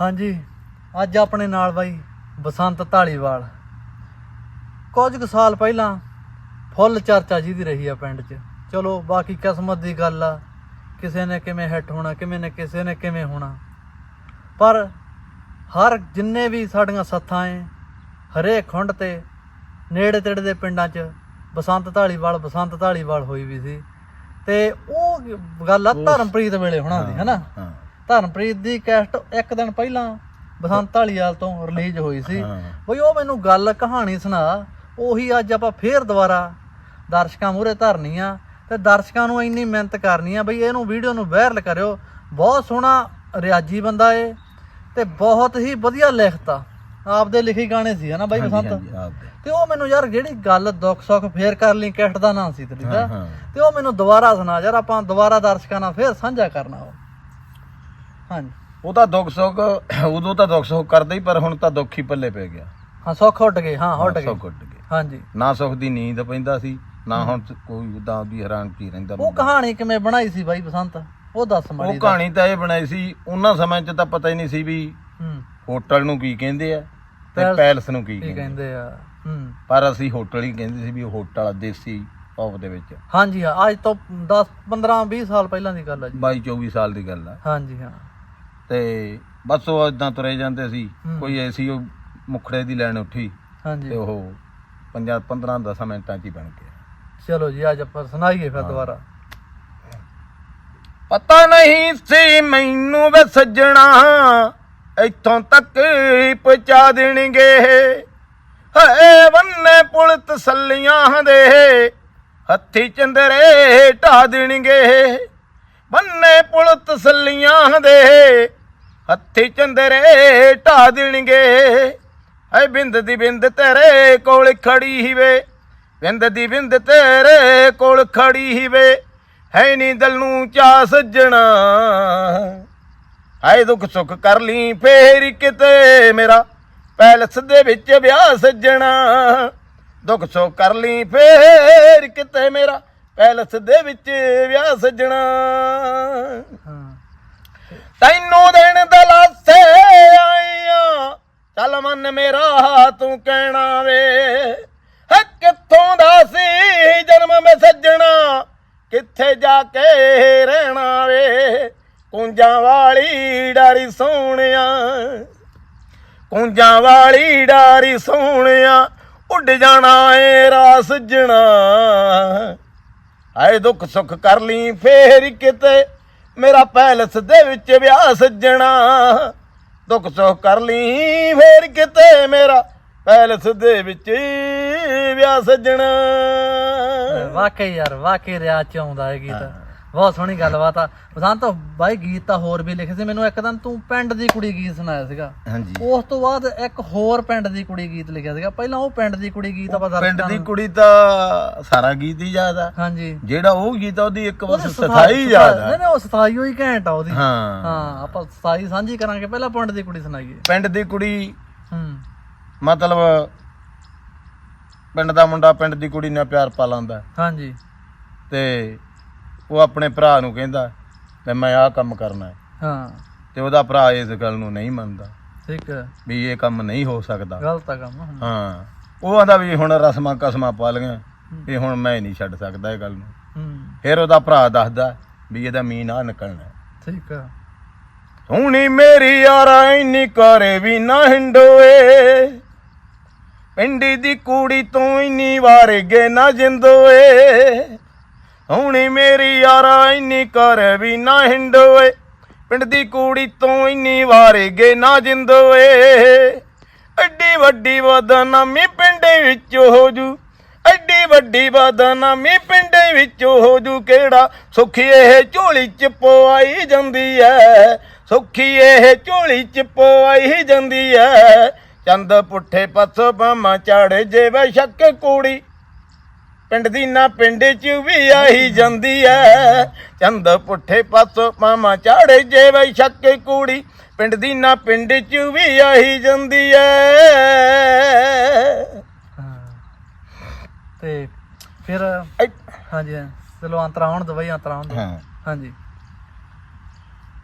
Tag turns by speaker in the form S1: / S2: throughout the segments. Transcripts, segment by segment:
S1: ਹਾਂਜੀ ਅੱਜ ਆਪਣੇ ਨਾਲ ਬਾਈ ਬਸੰਤ ਢਾਲੀਵਾਲ ਕੁਝ ਕੁ ਸਾਲ ਪਹਿਲਾਂ ਫੁੱਲ ਚਰਚਾ ਜਿਹਦੀ ਰਹੀ ਆ ਪਿੰਡ 'ਚ। ਚਲੋ ਬਾਕੀ ਕਿਸਮਤ ਦੀ ਗੱਲ ਆ ਕਿਸੇ ਨੇ ਕਿਵੇਂ ਹਿੱਟ ਹੋਣਾ ਕਿਵੇਂ ਨੇ ਕਿਸੇ ਨੇ ਕਿਵੇਂ ਹੋਣਾ। ਪਰ ਹਰ ਜਿੰਨੇ ਵੀ ਸਾਡੀਆਂ ਸੱਥਾਂ ਏ ਹਰੇਕ ਖੁੰਡ ਤੇ ਨੇੜੇ ਤੇੜੇ ਦੇ ਪਿੰਡਾਂ 'ਚ ਬਸੰਤ ਢਾਲੀਵਾਲ ਬਸੰਤ ਢਾਲੀਵਾਲ ਹੋਈ ਵੀ ਸੀ। ਤੇ ਉਹ ਗੱਲ ਆ ਧਰਮਪ੍ਰੀਤ ਵੇਲੇ ਹੋਣਾ ਦੀ ਹੈਨਾ?
S2: ਹਾਂ।
S1: ਧਰਮਪ੍ਰੀਤ ਦੀ ਕੈਸਟ ਇੱਕ ਦਿਨ ਪਹਿਲਾਂ ਬਸੰਤ ਢਾਲੀਵਾਲ ਤੋਂ ਰਿਲੀਜ਼ ਹੋਈ ਸੀ। ਬਈ ਉਹ ਮੈਨੂੰ ਗੱਲ ਕਹਾਣੀ ਸੁਣਾ। ਉਹੀ ਅੱਜ ਆਪਾਂ ਫੇਰ ਦੁਬਾਰਾ ਦਰਸ਼ਕਾਂ ਮੂਹਰੇ ਧਰਨੀ ਆ ਤੇ ਦਰਸ਼ਕਾਂ ਨੂੰ ਇੰਨੀ ਮਿਹਨਤ ਕਰਨੀ ਆ। ਬਈ ਇਹਨੂੰ ਵੀਡੀਓ ਨੂੰ ਵਾਇਰਲ ਕਰਿਓ। ਬਹੁਤ ਸੋਹਣਾ ਰਿਆਜੀ ਬੰਦਾ ਏ ਤੇ ਬਹੁਤ ਹੀ ਵਧੀਆ ਲਿਖਤਾ ਆਪਦੇ ਲਿਖੀ ਗਾਣੇ ਸੀ ਹਨਾ ਬਾਈ ਬਸੰਤ। ਤੇ ਉਹ ਮੈਨੂੰ ਯਾਰ ਜਿਹੜੀ ਗੱਲ ਦੁੱਖ ਸੁੱਖ ਫੇਰ ਕਰ ਲਈ ਕੈਸਟ ਦਾ ਨਾਂ ਸੀ ਤੇਰੀ ਦਾ। ਤੇ ਉਹ ਮੈਨੂੰ ਦੁਬਾਰਾ ਸੁਣਾ ਯਾਰ ਆਪਾਂ ਦੁਬਾਰਾ ਦਰਸ਼ਕਾਂ ਨਾਲ ਫੇਰ ਸਾਂਝਾ ਕਰਨਾ ਉਹ ਹਾਂਜੀ।
S2: ਉਹ ਤਾਂ ਦੁੱਖ ਸੁੱਖ ਉਦੋਂ ਤਾਂ ਦੁੱਖ ਸੁੱਖ ਕਰਦਾ ਹੀ ਪਰ ਹੁਣ ਤਾਂ ਦੁੱਖ ਹੀ ਪੱਲੇ ਪੈ ਗਿਆ।
S1: ਹਾਂ ਸੁੱਖ ਉੱਡ ਗਏ ਹਾਂ ਉੱਡ ਗਏ।
S2: ਸੁੱਖ ਉੱਡ ਗਏ।
S1: ਹਾਂਜੀ।
S2: ਨਾ ਸੁੱਖ ਦੀ ਨੀਂਦ ਪੈਂਦਾ ਸੀ ਨਾ ਹੁਣ ਕੋਈ ਉਦਾਂ ਦੀ ਹੈਰਾਨ ਕੀ ਰਹਿੰਦਾ
S1: ਉਹ ਕਹਾਣੀ ਕਿਵੇਂ ਬਣਾਈ ਸੀ ਬਾਈ ਬਸੰਤ? ਉਹ ਦੱਸ
S2: ਉਹ
S1: ਮੜੀ
S2: ਕਹਾਣੀ ਤਾਂ ਇਹ ਬਣਾਈ ਸੀ ਉਹਨਾਂ ਸਮੇਂ 'ਚ ਤਾਂ ਪਤਾ ਹੀ ਨਹੀਂ ਸੀ ਵੀ
S1: ਹੂੰ।
S2: ਹੋਟਲ ਨੂੰ ਕੀ ਕਹਿੰਦੇ ਆ ਤੇ
S1: ਪੈਲਸ-
S2: ਨੂੰ ਕੀ ਕਹਿੰਦੇ
S1: ਆ। ਹੂੰ।
S2: ਪਰ ਅਸੀਂ ਹੋਟਲ ਹੀ ਕਹਿੰਦੇ ਸੀ ਵੀ ਉਹ ਹੋਟਲ ਦੇਸੀ ਪੌਪ ਦੇ ਵਿੱਚ।
S1: ਹਾਂਜੀ ਹਾਂ ਅੱਜ ਤੋਂ 10 15 20 ਸਾਲ ਪਹਿਲਾਂ ਦੀ ਗੱਲ ਆ ਜੀ।
S2: 22 24 ਸਾਲ ਦੀ ਗੱਲ ਆ।
S1: ਹਾਂਜੀ ਹਾਂ।
S2: ਤੇ ਬਸ ਉਹ ਇਦਾਂ ਤੁਰੇ ਜਾਂਦੇ ਸੀ
S1: ਹੂੰ।
S2: ਕੋਈ ਐਸੀ ਉਹ ਮੁਖੜੇ ਦੀ ਲੈਣ ਉੱਠੀ ਤੇ
S1: ਹਾਂਜੀ
S2: ਉਹ 5 15 10 ਮਿੰਟਾਂ 'ਚ ਹੀ ਬਣ ਗਿਆ।
S1: ਚਲੋ ਜੀ ਅੱਜ ਆਪਾਂ ਸੁਣਾਈਏ ਫਿਰ
S2: ਹਾਂ।
S1: ਦੁਬਾਰਾ।
S2: ਪਤਾ ਨਹੀਂ ਸੀ ਮੈਨੂੰ ਵੇ ਸੱਜਣਾ ਇੱਥੋਂ ਤੱਕ ਹੀ ਪਹੁੰਚਾ ਦੇਣਗੇ। ਹਏ ਬੰਨੇ ਪੁਲ ਤਸੱਲੀਆਂ ਦੇ ਹੱਥੀ ਚੰਦਰੇ ਢਾ ਦੇਣਗੇ। ਬੰਨੇ ਪੁਲ ਤਸੱਲੀਆਂ ਦੇ ਹੱਥੀ ਚੰਦਰੇ ਢਾ ਦੇਣਗੇ। ਐ ਬਿੰਦ ਦੀ ਬਿੰਦ ਤੇਰੇ ਕੋਲ ਖੜੀ ਹੀ ਵੇ ਬਿੰਦ ਦੀ ਬਿੰਦ ਤੇਰੇ ਕੋਲ ਖੜੀ ਹੀ ਵੇ ਹੈ ਨੀ ਦਿਲ ਨੂੰ ਚਾ ਸੱਜਣਾ। ਹਾਏ ਦੁੱਖ ਸੁੱਖ ਕਰ ਲਈ ਫੇਰ ਕਿਤੇ ਮੇਰਾ ਪੈਲਸ ਦੇ ਵਿੱਚ ਵਿਆਹ ਸੱਜਣਾ। ਦੁੱਖ ਸੁੱਖ ਕਰ ਲਈ ਫੇਰ ਕਿਤੇ ਮੇਰਾ ਪੈਲਸ ਦੇ ਵਿੱਚ ਵਿਆਹ ਸੱਜਣਾ। ਤੈਨੂੰ ਦੇਣ ਦਲਾਸੇ ਆਈਆਂ ਚੱਲ ਮਨ ਮੇਰਾ ਕਹਿਣਾ ਵੇ? ਹੈ ਕਿੱਥੋਂ ਦਾ ਸੀ ਜਨਮ ਮੈਂ ਸੱਜਣਾ? ਕਿੱਥੇ ਜਾ ਕੇ ਰਹਿਣਾ ਵੇ? ਕੁੰਜਾਂ ਵਾਲੀ ਡਾਰੀ ਸੋਹਣਿਆ, ਕੁੰਜਾਂ ਵਾਲੀ ਡਾਰੀ ਸੋਹਣਿਆ, ਉੱਡ ਜਾਣਾ ਏ ਰਾਸ ਸੱਜਣਾ। ਆਏ ਦੁੱਖ ਸੁੱਖ ਕਰ ਲਈ ਫੇਰ ਕਿਤੇ, ਮੇਰਾ ਪੈਲਸ ਦੇ ਵਿੱਚ ਵਿਆਹ ਸੱਜਣਾ। ਦੁੱਖ ਸੁੱਖ ਕਰ ਲਈ ਫੇਰ ਕਿਤੇ ਮੇਰਾ ਪੈਲਸ ਦੇ ਵਿੱਚ ਵਿਆਹ ਸੱਜਣਾ।
S1: ਵਾਕਈ ਯਾਰ ਵਾਕਈ ਰਿਆਜ਼ ਚ ਆਉਂਦਾ ਹੈ ਗੀਤ। ਬਹੁਤ ਸੋਹਣੀ ਗੱਲਬਾਤ ਆ। ਬਸੰਤ ਬਾਈ ਗੀਤ ਤਾਂ ਹੋਰ ਵੀ ਲਿਖੇ ਸੀ। ਮੈਨੂੰ ਇੱਕ ਦਿਨ ਤੂੰ ਪਿੰਡ ਦੀ ਕੁੜੀ ਗੀਤ ਸੁਣਾਇਆ ਸੀਗਾ।
S2: ਹਾਂਜੀ।
S1: ਉਸ ਤੋਂ ਬਾਅਦ ਇੱਕ ਹੋਰ ਪਿੰਡ ਦੀ ਕੁੜੀ ਗੀਤ ਲਿਖਿਆ ਸੀਗਾ। ਪਹਿਲਾਂ ਉਹ ਪਿੰਡ ਦੀ ਕੁੜੀ ਗੀਤ ਆਪਾਂ
S2: ਪਿੰਡ ਦੀ ਕੁੜੀ ਤਾਂ ਸਾਰਾ ਗੀਤ ਹੀ ਯਾਦ ਆ।
S1: ਹਾਂਜੀ।
S2: ਜਿਹੜਾ ਉਹ ਗੀਤ ਆ ਉਹਦੀ ਇੱਕ ਬਸ
S1: ਸਥਾਈ-
S2: ਯਾਦ
S1: ਨਹੀਂ
S2: ਆ
S1: ਨਹੀਂ ਉਹ ਸਥਾਈ ਹੋਈ ਘੈਂਟ ਆ ਉਹਦੀ।
S2: ਹਾਂ।
S1: ਹਾਂ ਆਪਾਂ ਸਥਾਈ ਸਾਂਝੀ ਕਰਾਂਗੇ। ਪਹਿਲਾਂ ਪਿੰਡ ਦੀ ਕੁੜੀ ਸੁਣਾਈਏ।
S2: ਪਿੰਡ ਦੀ ਕੁੜੀ
S1: ਹੂੰ।
S2: ਮਤਲਬ ਪਿੰਡ ਦਾ ਮੁੰਡਾ ਪਿੰਡ ਦੀ ਕੁੜੀ ਨਾਲ ਪਿਆਰ ਪਾ ਲੈਂਦਾ
S1: ਹਾਂਜੀ।
S2: ਤੇ ਉਹ ਆਪਣੇ ਭਰਾ ਨੂੰ ਕਹਿੰਦਾ ਵੀ ਮੈਂ ਆਹ ਕੰਮ ਕਰਨਾ ਹੈ।
S1: ਹਾਂ।
S2: ਤੇ ਉਹਦਾ ਭਰਾ ਇਸ ਗੱਲ ਨੂੰ ਨਹੀਂ ਮੰਨਦਾ
S1: ਠੀਕ ਹੈ।
S2: ਵੀ ਇਹ ਕੰਮ ਨਹੀਂ ਹੋ ਸਕਦਾ।
S1: ਗਲਤ ਆ ਕੰਮ ਹੂੰ।
S2: ਹਾਂ। ਉਹ ਆਂਦਾ ਵੀ ਹੁਣ ਰਸਮਾਂ ਕਸਮਾਂ ਪਾ ਲਈਆਂ ਵੀ ਹੁਣ ਮੈਂ ਨਹੀਂ ਛੱਡ ਸਕਦਾ ਇਹ ਗੱਲ ਨੂੰ।
S1: ਹੂੰ।
S2: ਫਿਰ ਉਹਦਾ ਭਰਾ ਦੱਸਦਾ ਵੀ ਇਹਦਾ ਮੀਨ ਆ ਨਿਕਲਣਾ।
S1: ਠੀਕ ਆ।
S2: ਸੋਹਣੀ ਮੇਰੀ ਯਾਰਾ ਇੰਨੀ ਕਰੇ ਵੀ ਨਾ ਹਿੰਡੋਏ। ਪਿੰਡ ਦੀ ਕੁੜੀ ਤੋਂ ਇੰਨੀ ਵਾਰ ਗੇ ਨਾ ਜਿੰਦੋਏ। ਹੁਣੀ ਮੇਰੀ ਯਾਰਾ ਇੰਨੀ ਕਰੇ ਵੀ ਨਾ ਹਿੰਡੋਏ। ਪਿੰਡ ਦੀ ਕੁੜੀ ਤੋਂ ਇੰਨੀ ਵਾਰ ਗੇ ਨਾ ਜਿੰਦੋਏ। ਐਡੀ ਵੱਡੀ ਬਦਨਾਮੀ ਪਿੰਡ ਵਿੱਚ ਹੋ ਜੂ। ਐਡੀ ਵੱਡੀ ਬਦਨਾਮੀ ਪਿੰਡ ਵਿੱਚ ਹੋ ਜੂ। ਕਿਹੜਾ ਸੁਖੀ ਇਹ ਝੋਲੀ ਚ ਪਵਾਈ ਜਾਂਦੀ ਐ? ਸੁਖੀ ਇਹ ਝੋਲੀ ਚ ਪਵਾਈ ਜਾਂਦੀ ਐ? ਚੰਦ ਪੁੱਠੇ ਪੱਥੋਂ ਬਾਮਾ ਚੜ ਜੇ ਵੇ ਸ਼ੱਕ ਕੁੜੀ। ਪਿੰਡ ਦੀ ਨਾ ਪਿੰਡ ਚ ਵੀ ਆਈ ਜਾਂਦੀ ਐ। ਚੰਦ ਪੁੱਠੇ ਪਾਸੋਂ ਮਾਮਾ ਚਾੜੇ ਜੇ ਵੇ ਸ਼ੱਕ ਕੁੜੀ। ਪਿੰਡ ਦੀ ਨਾ ਪਿੰਡ ਚ ਵੀ ਆਈ ਜਾਂਦੀ ਐ।
S1: ਤੇ ਫਿਰ ਹਾਂਜੀ। ਚਲੋ ਅੰਤਰਾ ਹੋਣ ਦੋ ਬਈ ਅੰਤਰਾ ਹੋਣ ਹਾਂਜੀ।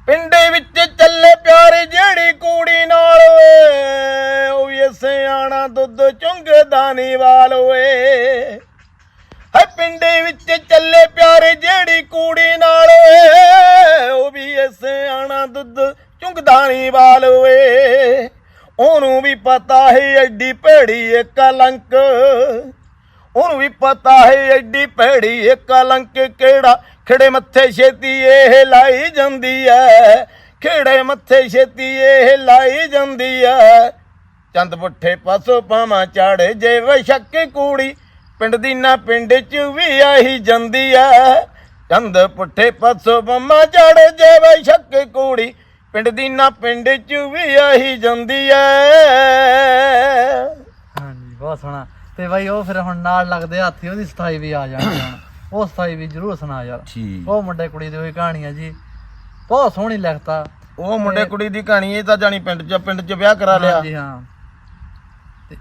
S2: ਪਿੰਡ ਵਿੱਚ ਚੱਲੇ ਪਿਆਰੇ ਜਿਹੜੀ ਕੁੜੀ ਚੁੰਗਦਾਨੀ ਵਾਲ ਓਏ। ਹੈ ਪਿੰਡੇ ਵਿੱਚ ਚੱਲੇ ਪਿਆਰੇ ਜਿਹੜੀ ਕੂੜੀ ਨਾਲ ਓਏ, ਉਹ ਵੀ ਐਸੇ ਆਣਾ ਦੁੱਧ ਚੁੰਗਦਾਨੀ ਵਾਲ ਓਏ। ਉਹਨੂੰ ਵੀ ਪਤਾ ਹੈ ਐਡੀ ਭੈੜੀ ਇਹ ਕਲੰਕ ਉਹਨੂੰ ਵੀ ਪਤਾ ਹੈ ਐਡੀ ਭੈੜੀ ਇਹ ਕਲੰਕ ਕਿਹੜਾ ਖੜੇ ਮੱਥੇ ਛੇਤੀ ਇਹ ਲਾਈ ਜਾਂਦੀ ਐ। ਖੇੜੇ ਮੱਥੇ ਛੇਤੀ ਇਹ ਲਾਈ ਜਾਂਦੀ ਐ। ਚੰਦ ਪੁੱਠੇ ਪਾਸੋਂ ਪਾਵਾਂ ਚਾੜੇ ਜੇ ਵੇ ਸ਼ੱਕ ਕੂੜੀ। ਪਿੰਡ ਦੀ ਨਾ ਪਿੰਡ ਚ ਵੀ ਆਹੀ ਜਾਂਦੀ ਐ ਚੰਦ ਪੁੱਠੇ ਪਾਸੋਂ ਪਾਵਾਂ ਚਾੜੇ ਜੇ ਵੇ ਸ਼ੱਕ ਕੂੜੀ। ਪਿੰਡ ਦੀ ਨਾ ਪਿੰਡ ਚ ਵੀ ਆਹੀ ਜਾਂਦੀ ਐ
S1: ਹਾਂਜੀ ਬਹੁਤ ਸੋਹਣਾ। ਤੇ ਬਾਈ ਉਹ ਫਿਰ ਹੁਣ ਨਾਲ ਲੱਗਦੇ ਹਾਥੀ ਉਹਦੀ ਸਥਾਈ ਵੀ ਆ ਜਾਣੀ ਹੁਣ। ਉਹ ਸਥਾਈ ਵੀ ਜ਼ਰੂਰ ਸੁਣਾ ਯਾਰ।
S2: ਠੀਕ।
S1: ਉਹ ਮੁੰਡੇ ਕੁੜੀ ਦੀ ਹੋਈ ਕਹਾਣੀ ਆ ਜੀ। ਬਹੁਤ ਸੋਹਣੀ ਲਿਖਤਾ।
S2: ਉਹ ਮੁੰਡੇ ਕੁੜੀ ਦੀ ਕਹਾਣੀ ਇਹ ਤਾਂ ਜਾਣੀ ਪਿੰਡ ਚ ਪਿੰਡ ਚ ਵਿਆਹ ਕਰਾ ਲਿਆ।
S1: ਹਾਂਜੀ ਹਾਂ।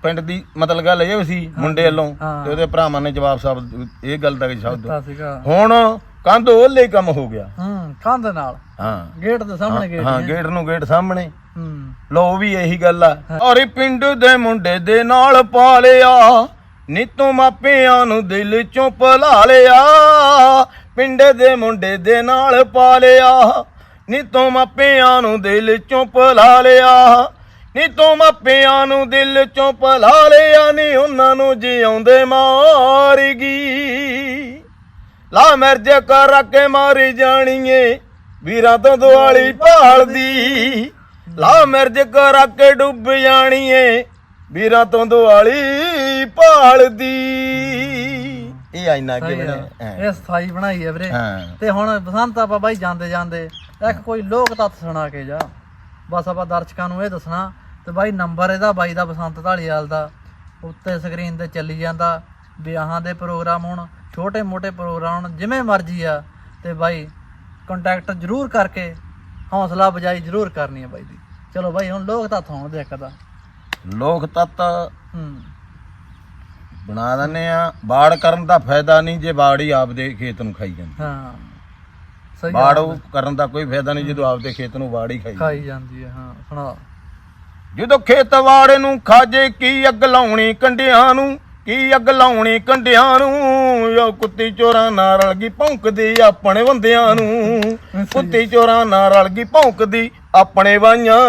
S2: ਪਿੰਡ ਦੀ ਮਤਲਬ ਗੱਲ ਇਹ ਸੀ ਮੁੰਡੇ ਵੱਲੋਂ
S1: ਹਾਂ।
S2: ਤੇ ਉਹਦੇ ਭਰਾਵਾਂ ਨੇ ਜਵਾਬ ਸ਼ਬਦ ਇਹ ਗੱਲ ਦਾ ਸ਼ਬਦ
S1: ਦਿੱਤਾ ਸੀਗਾ।
S2: ਹੁਣ ਕੰਧ ਉਹਲੇ ਹੀ ਕੰਮ ਹੋ ਗਿਆ।
S1: ਹੂੰ ਕੰਧ ਨਾਲ।
S2: ਹਾਂ।
S1: ਗੇਟ ਦੇ ਸਾਹਮਣੇ ਗੇਟ
S2: ਹਾਂ
S1: ਹੈ।
S2: ਗੇਟ ਨੂੰ ਗੇਟ ਸਾਹਮਣੇ।
S1: ਹੂੰ।
S2: ਲੋ ਵੀ ਇਹੀ ਗੱਲ ਆ। ਔਰ ਪਿੰਡ ਦੇ ਮੁੰਡੇ ਦੇ ਨਾਲ ਪਾ ਲਿਆ ਨੀ ਤੂੰ ਮਾਪਿਆਂ ਨੂੰ ਦਿਲ ਚੋਂ ਭੁਲਾ ਲਿਆ ਪਿੰਡ ਦੇ ਮੁੰਡੇ ਦੇ ਨਾਲ ਪਾ ਲਿਆ ਨੀ ਤੂੰ ਮਾਪਿਆਂ ਨੂੰ ਦਿਲ ਚੋਂ ਭੁਲਾ ਲਿਆ ਨੀ ਤੂੰ ਮਾਪਿਆਂ ਨੂੰ ਦਿਲ ਚੋਂ ਭੁਲਾ ਲਿਆ ਨੀ ਉਹਨਾਂ ਨੂੰ ਜਿਉਂਦੇ ਮਾਰ ਗਈ ਲਾ ਮਿਰਜ ਕਰ ਕੇ ਮਾਰੀ ਜਾਣੀਏ ਵੀਰਾਂ ਤੋਂ ਦੁਆਲੀ ਭਾਲਦੀ। ਲਾ ਮਿਰਜ ਕਰ ਕੇ ਡੁੱਬ ਜਾਣੀਏ ਵੀਰਾਂ ਤੋਂ ਦੁਆਲੀ ਭਾਲਦੀ। ਇਹ ਆਇਨਾ। ਬਣਾ
S1: ਇਹ ਸਥਾਈ ਬਣਾਈ ਹੈ ਵੀਰੇ। ਤੇ ਹੁਣ ਬਸੰਤ ਆਪਾਂ ਬਾਈ ਜਾਂਦੇ ਜਾਂਦੇ ਇੱਕ ਕੋਈ ਲੋਕ ਤੱਤ ਸੁਣਾ ਕੇ ਜਾ। ਬਸ ਆਪਾਂ ਦਰਸ਼ਕਾਂ ਨੂੰ ਇਹ ਦੱਸਣਾ ਤੇ ਬਾਈ ਨੰਬਰ ਇਹਦਾ ਬਾਈ ਦਾ ਬਸੰਤ ਢਾਲੀਵਾਲ ਦਾ। ਉੱਤੇ ਸਕਰੀਨ ਤੇ ਚੱਲੀ ਜਾਂਦਾ। ਵਿਆਹਾਂ ਦੇ ਪ੍ਰੋਗਰਾਮ ਹੁਣ ਛੋਟੇ ਮੋਟੇ ਪ੍ਰੋਗਰਾਮ ਹੋਣ ਜਿਵੇਂ ਮਰਜ਼ੀ ਆ। ਤੇ ਬਾਈ ਕੰਟੈਕਟ ਜ਼ਰੂਰ ਕਰਕੇ ਹੌਸਲਾ ਬਜਾਈ ਜ਼ਰੂਰ ਕਰਨੀ ਹੈ ਬਾਈ ਦੀ। ਚਲੋ ਬਾਈ ਹੁਣ ਲੋਕ ਤੱਤ ਹੋਣ ਦੇ ਇੱਕ ਦਾ
S2: ਲੋਕ ਤੱਤ
S1: ਹੂੰ।
S2: ਬਣਾ ਦਿੰਦੇ ਆ। ਬਾੜ ਕਰਨ ਦਾ ਫਾਇਦਾ ਨਹੀਂ ਜੇ ਬਾੜੀ ਆਪਦੇ ਖੇਤ ਨੂੰ ਖਾਈ ਜਾਂਦੀ।
S1: ਹਾਂ। ਸਹੀ
S2: ਬਾੜ ਕਰਨ ਦਾ ਕੋਈ ਫਾਇਦਾ ਨਹੀਂ ਜਦੋਂ ਆਪਦੇ ਖੇਤ ਨੂੰ ਬਾੜ ਹੀ। ਖਾਈ ਜਾਂਦੀ।
S1: ਹੈ ਹਾਂ। ਸੁਣਾ
S2: ਜਦੋਂ ਖੇਤ ਵਾੜੇ ਨੂੰ ਖਾਜੇ ਕੀ ਅੱਗ ਲਾਉਣੀ ਕੰਡਿਆਂ ਨੂੰ? ਕੀ ਅੱਗ ਲਾਉਣੀ ਕੰਡਿਆਂ ਨੂੰ? ਯੋ ਕੁੱਤੀ ਚੋਰਾਂ ਨਾਲ ਰਲ ਗਈ ਭੌਂਕਦੀ ਆਪਣੇ ਬੰਦਿਆਂ ਨੂੰ। ਕੁੱਤੀ ਚੋਰਾਂ ਨਾਲ ਰਲ ਗਈ ਭੌਂਕਦੀ ਆਪਣੇ ਵਾਈਆਂ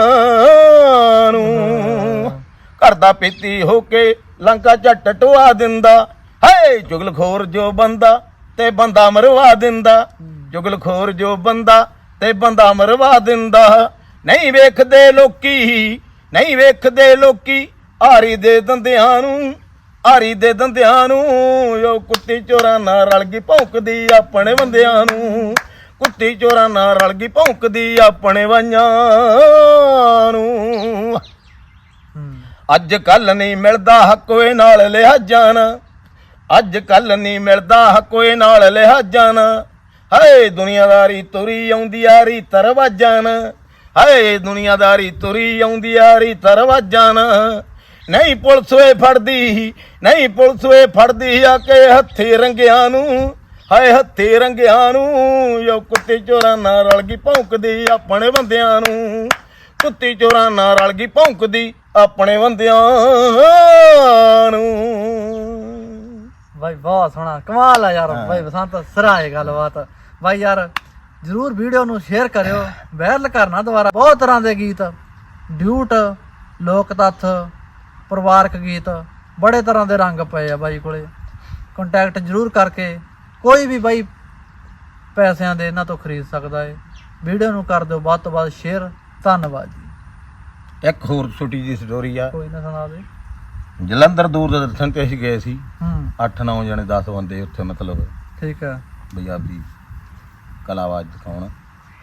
S2: ਨੂੰ। ਘਰ ਦਾ ਪੀਤੀ ਹੋ ਕੇ ਲੰਕਾ ਝੱਟ ਟਵਾ ਦਿੰਦਾ। ਹਏ ਚੁਗਲਖੋਰ ਜੋ ਬੰਦਾ ਤੇ ਬੰਦਾ ਮਰਵਾ ਦਿੰਦਾ। ਚੁਗਲਖੋਰ ਜੋ ਬੰਦਾ ਤੇ ਬੰਦਾ ਮਰਵਾ ਦਿੰਦਾ। ਨਹੀਂ ਵੇਖਦੇ ਲੋਕੀ ਨਹੀਂ ਵੇਖਦੇ ਲੋਕੀ ਹਾਰੀ ਦੇ ਦੰਦਿਆਂ ਨੂੰ ਹਾਰੀ ਦੇ ਦੰਦਿਆਂ ਨੂੰ। ਯੋ ਕੁੱਤੀ ਚੋਰਾਂ ਨਾਲ ਰਲ ਗਈ ਭੌਂਕਦੀ ਆਪਣੇ ਬੰਦਿਆਂ ਨੂੰ। ਕੁੱਤੀ ਚੋਰਾਂ ਨਾਲ ਰਲ ਗਈ ਭੌਂਕਦੀ ਆਪਣੇ ਵਾਈਆਂ ਨੂੰ। ਅੱਜ ਕੱਲ ਨਹੀਂ ਮਿਲਦਾ ਹੱਕੋਏ ਨਾਲ ਲਿਆ ਜਾਣਾ ਅੱਜ ਕੱਲ ਨਹੀਂ ਮਿਲਦਾ ਹੱਕੋਏ ਨਾਲ ਲਿਆ ਜਾਣਾ ਹਾਏ ਦੁਨੀਆਦਾਰੀ ਤੁਰੀ ਆਉਂਦੀ ਆਰੀ ਤਰਵਾਜਾਂ ਹਾਏ ਦੁਨੀਆਦਾਰੀ ਤੁਰੀ ਆਉਂਦੀ ਆਰੀ ਤਰਵਾਜਾਂ ਨਹੀਂ ਪੁਲਿਸ ਵੇ ਫੜਦੀ ਨਹੀਂ ਪੁਲਿਸ ਵੇ ਫੜਦੀ ਆ ਕੇ ਹੱਥੀ ਰੰਗਿਆਂ ਨੂੰ। ਹਾਏ ਹੱਥੀ ਰੰਗਿਆਂ ਨੂੰ ਯੋ ਕੁੱਤੇ ਚੋਰਾਂ ਨਾਲ ਰਲ ਗਈ ਭੌਂਕਦੀ ਆਪਣੇ ਬੰਦਿਆਂ ਨੂੰ। ਕੁੱਤੀ ਚੋਰਾਂ ਨਾਲ ਰਲ ਗਈ ਭੌਂਕਦੀ ਆਪਣੇ ਬੰਦਿਆਂ ਨੂੰ।
S1: ਬਾਈ ਬਹੁਤ ਸੋਹਣਾ। ਕਮਾਲ ਆ ਯਾਰ। ਬਾਈ ਬਸੰਤ ਸਰਾਏ ਗੱਲਬਾਤ। ਬਾਈ ਯਾਰ ਜਰੂਰ ਵੀਡੀਓ ਨੂੰ ਸ਼ੇਅਰ ਕਰਿਓ ਵਾਇਰਲ ਕਰਨਾ ਦੁਬਾਰਾ ਬਹੁਤ ਤਰ੍ਹਾਂ ਦੇ ਗੀਤ ਡਿਊਟ ਲੋਕ ਤੱਥ ਪਰਿਵਾਰਕ ਗੀਤ ਬੜੇ ਤਰ੍ਹਾਂ ਦੇ ਰੰਗ ਪਏ ਆ ਬਾਈ ਕੋਲੇ। ਕੰਟੈਕਟ ਜਰੂਰ ਕਰਕੇ ਕੋਈ ਵੀ ਬਾਈ ਪੈਸਿਆਂ ਦੇ ਇਹਨਾਂ ਤੋਂ ਖਰੀਦ ਸਕਦਾ ਹੈ ਵੀਡੀਓ ਨੂੰ ਕਰ ਦਿਓ ਵੱਧ ਤੋਂ ਵੱਧ ਸ਼ੇਅਰ ਧੰਨਵਾਦ ਜੀ।
S2: ਇੱਕ ਹੋਰ ਛੋਟੀ ਜਿਹੀ ਸਟੋਰੀ ਆ।
S1: ਕੋਈ ਨਾ ਸੁਣਾ ਦੇ।
S2: ਜਲੰਧਰ ਦੂਰਦਰਸ਼ਨ ਤੇ ਅਸੀਂ ਗਏ ਸੀ।
S1: ਹੂੰ।
S2: 8-9 ਜਣੇ 10 ਬੰਦੇ ਉੱਥੇ ਮਤਲਬ
S1: ਠੀਕ ਹੈ
S2: ਪੰਜਾਬੀ ਕਲਾਵਾਜ ਦਿਖਾਉਣ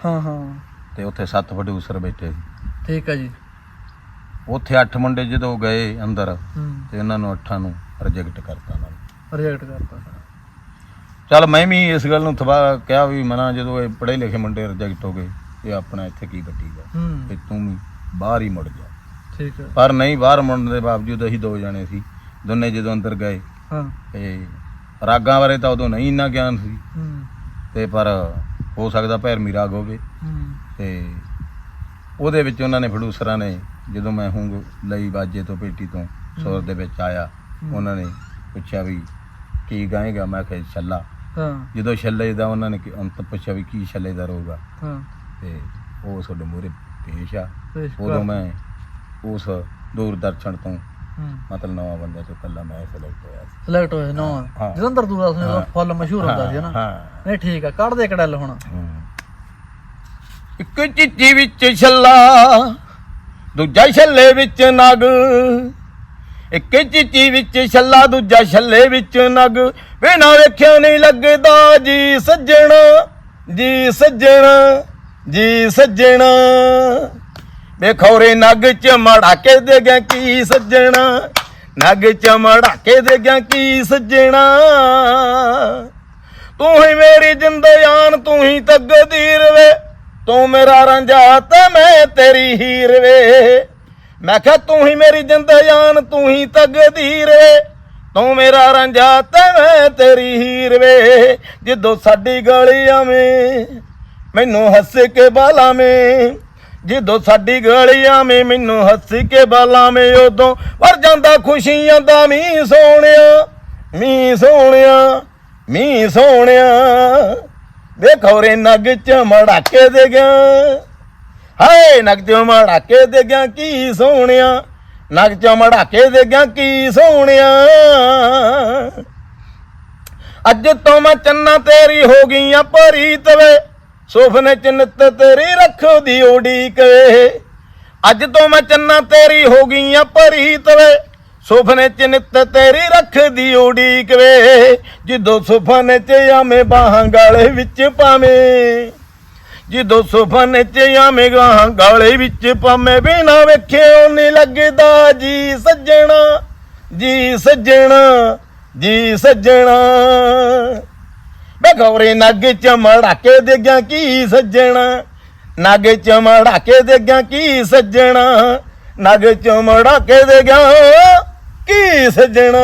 S1: ਹਾਂ ਹਾਂ।
S2: ਤੇ ਉੱਥੇ ਸੱਤ ਪ੍ਰੋਡਿਊਸਰ ਬੈਠੇ ਸੀ।
S1: ਠੀਕ ਹੈ ਜੀ।
S2: ਉੱਥੇ 8 ਮੁੰਡੇ ਜਦੋਂ ਗਏ ਅੰਦਰ
S1: ਹੂੰ।
S2: ਤੇ ਉਹਨਾਂ ਨੂੰ ਅੱਠਾਂ ਨੂੰ ਰਿਜੈਕਟ ਕਰਤਾ ਉਹਨਾਂ ਨੇ।
S1: ਰਿਜੈਕਟ ਕਰਤਾ।
S2: ਚੱਲ ਮੈਂ ਵੀ ਇਸ ਗੱਲ ਨੂੰ ਤਬਾਹ ਕਿਹਾ ਵੀ ਮਨਾ ਜਦੋਂ ਇਹ ਪੜ੍ਹੇ ਲਿਖੇ ਮੁੰਡੇ ਰਿਜੈਕਟ ਹੋ ਗਏ ਇਹ ਆਪਣਾ ਇੱਥੇ ਕੀ ਕੱਟੀਗਾ
S1: ਹੂੰ।
S2: ਤੇ ਤੂੰ ਵੀ ਬਾਹਰ ਹੀ ਮੁੜ ਜਾ।
S1: ਠੀਕ ਹੈ
S2: ਪਰ ਨਹੀਂ ਬਾਹਰ ਮੁੜਨ ਦੇ ਬਾਵਜੂਦ ਅਸੀਂ ਦੋ ਜਣੇ ਸੀ। ਦੋਨੇ ਜਦੋਂ ਅੰਦਰ ਗਏ
S1: ਹਾਂ।
S2: ਤੇ ਰਾਗਾਂ ਬਾਰੇ ਤਾਂ ਉਦੋਂ ਨਹੀਂ ਇੰਨਾ ਗਿਆਨ ਸੀ।
S1: ਹੂੰ।
S2: ਤੇ ਪਰ ਹੋ ਸਕਦਾ ਭੈਰਮੀ ਰਾਗ ਹੋਵੇ। ਤੇ ਉਹਦੇ ਵਿੱਚ ਉਹਨਾਂ ਨੇ ਪ੍ਰੋਡਿਊਸਰਾਂ ਨੇ ਜਦੋਂ ਮੈਂ ਹੂੰ ਲਈ ਬਾਜੇ ਤੋਂ ਪੇਟੀ ਤੋਂ ਸੁਰ ਦੇ ਵਿੱਚ ਆਇਆ ਉਹਨਾਂ ਨੇ ਪੁੱਛਿਆ ਵੀ ਕੀ ਗਾਏਗਾ? ਮੈਂ ਕਿਹਾ ਛੱਲਾ।
S1: ਹਾਂ।
S2: ਜਦੋਂ ਛੱਲੇ ਦਾ ਉਹਨਾਂ ਨੇ ਅੰਤ ਪੁੱਛਿਆ ਵੀ ਕੀ ਛੱਲੇ ਦਾ ਰਹੂਗਾ
S1: ਹਾਂ।
S2: ਤੇ ਉਹ ਤੁਹਾਡੇ ਮੂਹਰੇ ਪੇਸ਼ ਆ। ਉਦੋਂ। ਮੈਂ ਉਸ ਦੂਰਦਰਸ਼ਨ ਤੋਂ ਮਤਲਬ ਨਵਾਂ ਬੰਦਾ ਤੋਂ ਕੱਲਾ ਮੈਂ ਸਿਲੈਕਟ ਹੋਇਆ ਸੀ।
S1: ਸਿਲੈਕਟ ਹੋਏ ਨੋ
S2: ਹਾਂ।
S1: ਜਲੰਧਰ ਦੂਰਾ ਦਾ
S2: ਹਾਂ।
S1: ਫੁੱਲ ਮਸ਼ਹੂਰ ਹੁੰਦਾ ਸੀ ਨਾ?
S2: ਹਾਂ।
S1: ਨਹੀਂ ਠੀਕ ਆ ਕੱਢ ਦੇ ਕੜਲ ਹੁਣ।
S2: ਇੱਕ ਚਿੱਚੀ ਵਿੱਚ ਛੱਲਾ ਦੂਜਾ ਛੱਲੇ ਵਿੱਚ ਨਗ। ਇੱਕ ਚਿੱਚੀ ਵਿੱਚ ਛੱਲਾ ਦੂਜਾ ਛੱਲੇ ਵਿੱਚ ਨਗ। ਬਿਨਾ ਵੇਖਿਆ ਨਹੀਂ ਲੱਗਦਾ ਜੀ ਸੱਜਣਾ ਜੀ ਸੱਜਣਾ ਜੀ ਸੱਜਣਾ। ਵੇਖੋਰੇ ਨਗ ਚ ਮੜਾਕੇ ਦੇ ਗਿਆ ਕੀ ਸੱਜਣਾ। ਨਗ ਚ ਮੜਾਕੇ ਦੇ ਗਿਆ ਕੀ ਸੱਜਣਾ। ਤੂੰ ਹੀ ਮੇਰੀ ਜਿੰਦਿਆਨ, ਤੂੰ ਹੀ ਤਕਦੀਰ ਵੇ। ਤੂੰ ਮੇਰਾ ਰਾਂਝਾ ਤੇ ਮੈਂ ਤੇਰੀ ਹੀਰ ਵੇ। ਮੈਂ ਕਿਹਾ ਤੂੰ ਹੀ ਮੇਰੀ ਜਿੰਦਿਆਨ, ਤੂੰ ਹੀ ਤਕਦੀਰ ਵੇ। ਤੂੰ ਮੇਰਾ ਰਾਂਝਾ ਤੇ ਮੈਂ ਤੇਰੀ ਹੀਰ ਵੇ। ਜਦੋਂ ਸਾਡੀ ਗਲੀ ਆਵੇਂ, ਮੈਨੂੰ ਹੱਸ ਕੇ ਬਾਲਾਵੇਂ। ਜਦੋਂ ਸਾਡੀ ਗਲੀ ਆਵੇਂ, ਮੈਨੂੰ ਹੱਸ ਕੇ ਬਾਲਾਵੇਂ, ਉਦੋਂ ਵਰ ਜਾਂਦਾ ਖੁਸ਼ੀਆਂ ਦਾ ਮੀਂਹ ਸੋਹਣਿਆ ਮੀਂਹ ਸੋਹਣਿਆ ਮੀਂਹ ਸੋਹਣਿਆ। ਵੇਖੋ ਰੇ ਨਗ ਚ ਮੜਾਕੇ ਦੇ ਗਿਆ। ਹਾਏ, ਨਗ ਚ ਮੜਾਕੇ ਦੇ ਗਿਆ, ਕੀ ਸੋਹਣਿਆ। ਨਗ ਚ ਮੜਾਕੇ ਦੇ ਗਿਆ, ਕੀ ਸੋਹਣਿਆ। ਅੱਜ ਤੋਂ ਮੈਂ ਚੰਨਾ ਤੇਰੀ ਹੋ ਗਈਆਂ ਪਰੀਤ ਵੇ ਸੁਪਨੇ ਚ ਨਿੱਤ ਤੇਰੀ ਰੱਖੋ ਦੀ ਉਡੀਕ ਵੇ ਅੱਜ ਤੋਂ ਮੈਂ ਚੰਨਾ ਤੇਰੀ ਹੋ ਗਈਆਂ ਪਰੀਤ ਵੇ। ਸੁਪਨੇ ਚ ਨਿੱਤ ਤੇਰੀ ਰੱਖਦੀ ਉਡੀਕ ਵੇ। ਜਦੋਂ ਸੁਪਨੇ ਚ ਆਵੇਂ ਬਾਹਾਂ ਗਾਲੇ ਵਿੱਚ ਪਾਵੇਂ ਜਦੋਂ ਸੁਫਨ ਚ ਆਵੇਂ ਬਾਹਾਂ ਗਾਲੇ ਵਿੱਚ ਪਾਵੇਂ ਬਿਨਾ ਵੇਖਿਓ ਨਹੀਂ ਲੱਗਦਾ ਜੀ ਸੱਜਣਾ ਜੀ ਸੱਜਣਾ ਜੀ ਸੱਜਣਾ। ਬਗੌਰੇ ਨੱਗ ਚ ਮੜਾਕੇ ਦੇ ਗਿਆ ਕੀ ਸੱਜਣਾ? ਨੱਗ ਚ ਮੜਾਕੇ ਦੇ ਗਿਆ ਕੀ ਸੱਜਣਾ? ਨੱਗ ਚ ਮੜਾਕੇ ਦੇ ਗਿਆ ਕੀ ਸੱਜਣਾ?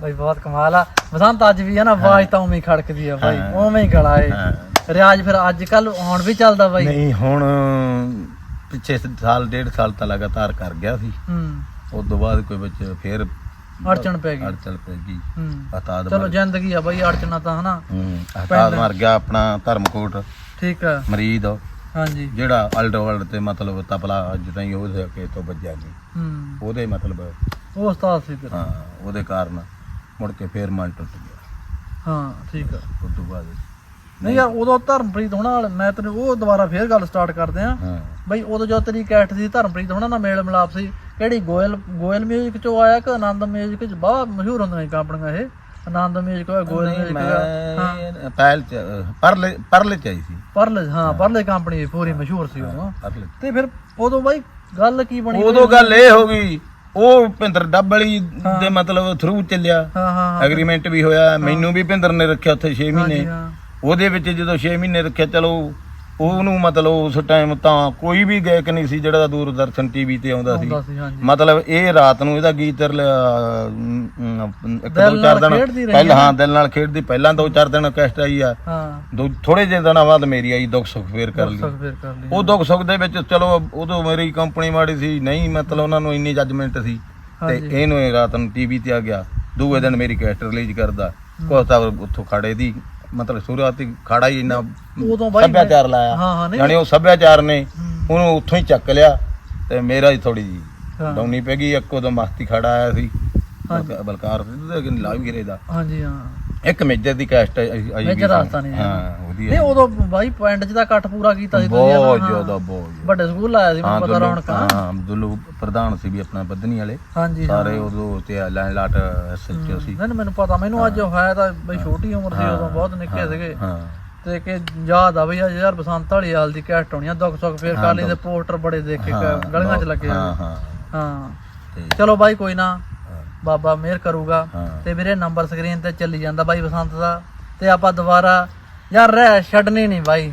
S1: ਬਾਈ ਬਹੁਤ ਕਮਾਲ ਆ। ਬਸੰਤ ਅੱਜ ਵੀ ਆ ਨਾ ਆਵਾਜ਼ ਤਾਂ ਉਵੇਂ ਹੀ ਖੜਕਦੀ ਆ ਬਾਈ। ਉਵੇਂ ਹੀ ਗਲਾ ਏ। ਰਿਆਜ਼ ਫਿਰ ਅੱਜ ਕੱਲ ਹੁਣ ਵੀ ਚੱਲਦਾ ਬਾਈ?
S2: ਨਹੀਂ ਹੁਣ ਪਿੱਛੇ ਸਾਲ ਡੇਢ ਸਾਲ ਤਾਂ ਲਗਾਤਾਰ ਕਰ ਗਿਆ ਸੀ।
S1: ਹੂੰ।
S2: ਉਸ ਤੋਂ ਬਾਅਦ ਕੋਈ ਬੱਚੇ ਫੇਰ
S1: ਅੜਚਣ ਪੈ ਗਈ।
S2: ਅੜਚਲ ਪੈ ਗਈ।
S1: ਹੂੰ। ਚਲੋ ਜ਼ਿੰਦਗੀ ਆ ਬਾਈ ਅੜਚਣਾ ਤਾਂ ਹਨਾ।
S2: ਹੂੰ ਮਰ ਗਿਆ ਆਪਣਾ ਧਰਮਕੋਟ।
S1: ਠੀਕ ਆ।
S2: ਮਰੀਦ।
S1: ਹਾਂਜੀ।
S2: ਜਿਹੜਾ ਅਲਡ ਵਰਲਡ ਤੇ ਮਤਲਬ ਤਪਲਾ ਅੱਜ ਤਾਈਂ ਉਹਦੇ ਕੇ ਤੋਂ ਵੱਜਿਆ ਨਹੀਂ
S1: ਹੂੰ।
S2: ਉਹਦੇ ਮਤਲਬ
S1: ਉਹ ਉਸਤਾਦ ਸੀ ਫਿਰ।
S2: ਹਾਂ ਉਹਦੇ ਕਾਰਨ ਮੁੜ ਕੇ ਫੇਰ ਮਨ ਟੁੱਟ ਗਿਆ।
S1: ਹਾਂ ਠੀਕ ਆ।
S2: ਉਸ ਤੋਂ ਬਾਅਦ
S1: ਨਹੀਂ ਯਾਰ ਉਦੋਂ ਧਰਮਪ੍ਰੀਤ ਹੋਣਾ ਵਾਲੇ ਮੈਂ ਤੈਨੂੰ ਉਹ ਦੁਬਾਰਾ ਫੇਰ ਗੱਲ ਸਟਾਰਟ ਕਰਦੇ ਆ
S2: ਹਾਂ
S1: ਬਈ ਉਦੋਂ ਜਦੋਂ ਤੇਰੀ ਕੈਟ ਸੀ ਧਰਮਪ੍ਰੀਤ ਹੋਣਾ ਨਾਲ ਮੇਲ ਮਿਲਾਪ ਸੀ ਕਿਹੜੀ ਗੋਇਲ ਗੋਇਲ 뮤직 ਚੋਂ ਆਇਆ ਕਿ ਆਨੰਦ 뮤직 ਚ ਬਹੁਤ ਮਸ਼ਹੂਰ ਹੁੰਦੀਆਂ ਸੀ ਕੰਪਨੀਆਂ ਇਹ ਆਨੰਦ 뮤직 ਹੋਇਆ ਗੋਇਲ
S2: ਨਹੀਂ,
S1: 뮤직 ਹੋਇਆ ਹਾਂ
S2: ਮੈਂ ਪਹਿਲ ਚ ਪਰਲੇ ਪਰਲੇ ਚ ਆਈ ਸੀ
S1: ਪਰਲੇ ਹਾਂ ਪਰਲੇ ਕੰਪਨੀ ਪੂਰੀ ਮਸ਼ਹੂਰ ਸੀ ਉਦੋਂ
S2: ਪਰਲੇ
S1: ਤੇ ਫਿਰ ਉਦੋਂ ਬਾਈ ਗੱਲ ਕੀ ਬਣੀ
S2: ਉਦੋਂ ਗੱਲ ਇਹ ਹੋ ਗਈ ਉਹ ਭਿੰਦਰ ਡੱਬ ਵਾਲੀ ਦੇ ਮਤਲਬ ਥਰੂ ਚੱਲਿਆ
S1: ਹਾਂ ਹਾਂ
S2: ਐਗਰੀਮੈਂਟ ਵੀ ਹੋਇਆ ਮੈਨੂੰ ਵੀ ਭਿੰਦਰ ਨੇ ਰੱਖਿਆ ਉੱਥੇ 6 ਮਹੀਨੇ
S1: ਹਾਂ
S2: ਉਹਦੇ ਵਿੱਚ ਜਦੋਂ 6 ਮਹੀਨੇ ਰੱਖਿਆ ਚਲੋ ਉਹਨੂੰ ਮਤਲਬ ਉਸ ਟਾਈਮ ਤਾਂ ਕੋਈ ਵੀ ਗਾਇਕ ਨਹੀਂ ਸੀ ਜਿਹੜਾ ਦੂਰਦਰਸ਼ਨ ਟੀਵੀ ਤੇ ਆਉਂਦਾ ਸੀ। ਮਤਲਬ ਇਹ ਰਾਤ ਨੂੰ ਇਹਦਾ ਗੀਤ ਇੱਕ ਦੋ ਚਾਰ ਦਿਨ ਪਹਿਲਾਂ ਹਾਂ ਦਿਲ ਨਾਲ ਖੇਡਦੀ ਪਹਿਲਾਂ ਦੋ ਚਾਰ ਦਿਨ ਕੈਸਟ ਆਈ ਆ। ਦੋ ਥੋੜੇ ਜਿਹੇ ਦਿਨਾਂ ਬਾਅਦ ਮੇਰੀ ਆਈ ਦੁੱਖ ਸੁੱਖ ਫੇਰ ਕਰ ਲਈ। ਉਹ ਦੁੱਖ ਸੁੱਖ ਦੇ ਵਿੱਚ ਚਲੋ ਉਦੋਂ ਮੇਰੀ ਕੰਪਨੀ ਮਾੜੀ ਸੀ ਨਹੀਂ ਮਤਲਬ ਉਹਨਾਂ ਨੂੰ ਇੰਨੀ ਜੱਜਮੈਂਟ ਸੀ ਤੇ। ਇਹਨੂੰ ਇਹ ਰਾਤ ਨੂੰ ਟੀਵੀ ਤੇ ਆ ਗਿਆ। ਦੂਏ ਦਿਨ ਮੇਰੀ ਕੈਸਟ ਰਿਲੀਜ਼ ਕਰਦਾ। ਕੁਛ ਤਾਂ ਉੱਥੋਂ ਖੜੇ ਦੀ। ਮਤਲਬ ਸ਼ੁਰੂਆਤੀ ਖੜਾ ਹੀ ਇੰਨਾ
S1: ਉਦੋਂ ਬਾਈ
S2: ਸੱਭਿਆਚਾਰ ਲਾਇਆ। ਯਾਨੀ ਉਹ ਸੱਭਿਆਚਾਰ ਨੇ ਉਹਨੂੰ ਉੱਥੋਂ ਹੀ ਚੱਕ ਲਿਆ ਤੇ ਮੇਰਾ ਹੀ ਥੋੜੀ ਜੀ। ਡਾਉਣੀ ਪੈ ਗਈ। ਇੱਕ ਉਦੋਂ ਮਸਤੀ ਖੜਾ ਆਇਆ ਸੀ। ਬਲਕਾਰ ਸਿੱਧੂ ਦੇ ਲਾਭ ਗਿਰੇ ਦਾ।
S1: ਹਾਂਜੀ ਹਾਂ।
S2: ਇੱਕ ਮੇਜਰ ਦੀ ਕੈਸਟ
S1: ਮੇਜਰ। ਰਾਜਸਥਾਨੀ, ਹਾਂ।
S2: ਹਾਂ ਉਹਦੀ
S1: ਨਹੀਂ ਉਦੋਂ ਬਾਈ 'ਚ ਤਾਂ ਕੱਟ ਪੂਰਾ ਕੀਤਾ ਸੀ ਤੁਸੀਂ
S2: ਬਹੁਤ। ਜ਼ਿਆਦਾ ਬਹੁਤ ਜ਼ਿਆਦਾ।
S1: ਵੱਡੇ ਸਕੂਲ ਆਇਆ ਸੀ ਮੈਨੂੰ ਪਤਾ
S2: ਦੁੱਲੂ
S1: ਰੌਣਕਾਂ
S2: ਹਾਂ ਦੁੱਲੂ ਪ੍ਰਧਾਨ ਸੀ ਵੀ ਆਪਣਾ ਬੱਦਨੀ ਵਾਲੇ
S1: ਹਾਂਜੀ ਹਾਂ
S2: ਸਾਰੇ ਉਦੋਂ ਤੇ ਲੈਂਡ ਲਾਟ ਐਸਐਚਓ ਸੀ
S1: ਨਹੀਂ ਨਹੀਂ, ਮੈਨੂੰ ਪਤਾ ਮੈਨੂੰ ਅੱਜ ਹੋਇਆ ਤਾਂ ਬਈ ਛੋਟੀ ਉਮਰ ਸੀ ਉਦੋਂ ਬਹੁਤ ਨਿੱਕੇ ਸੀਗੇ
S2: ਹਾਂ
S1: ਤੇ ਕਿ ਯਾਦ ਆ ਬਈ ਅੱਜ ਯਾਰ ਬਸੰਤ ਵਾਲੀ ਹਾਲ ਦੀ ਕੈਸਟ ਹੋਣੀ ਆ ਦੁੱਖ ਸੁੱਖ ਫੇਰ ਕਾਲੀ ਦੇ। ਪੋਸਟਰ ਬੜੇ ਦੇਖੇ
S2: ਹਾਂ,
S1: ਗਲੀਆਂ 'ਚ ਲੱਗੇ
S2: ਹਾਂ। ਹਾਂ
S1: ਹਾਂ
S2: ਤੇ
S1: ਚਲੋ ਬਾਈ ਕੋਈ ਨਾ ਬਾਬਾ ਮਿਹਰ ਕਰੂਗਾ ਤੇ ਵੀਰੇ ਨੰਬਰ ਸਕਰੀਨ ਤੇ ਚੱਲੀ ਜਾਂਦਾ ਬਾਈ ਬਸੰਤ ਦਾ। ਤੇ ਆਪਾਂ ਦੁਬਾਰਾ ਯਾਰ ਰਹਿ ਛੱਡਣੀ ਨਹੀਂ ਬਾਈ।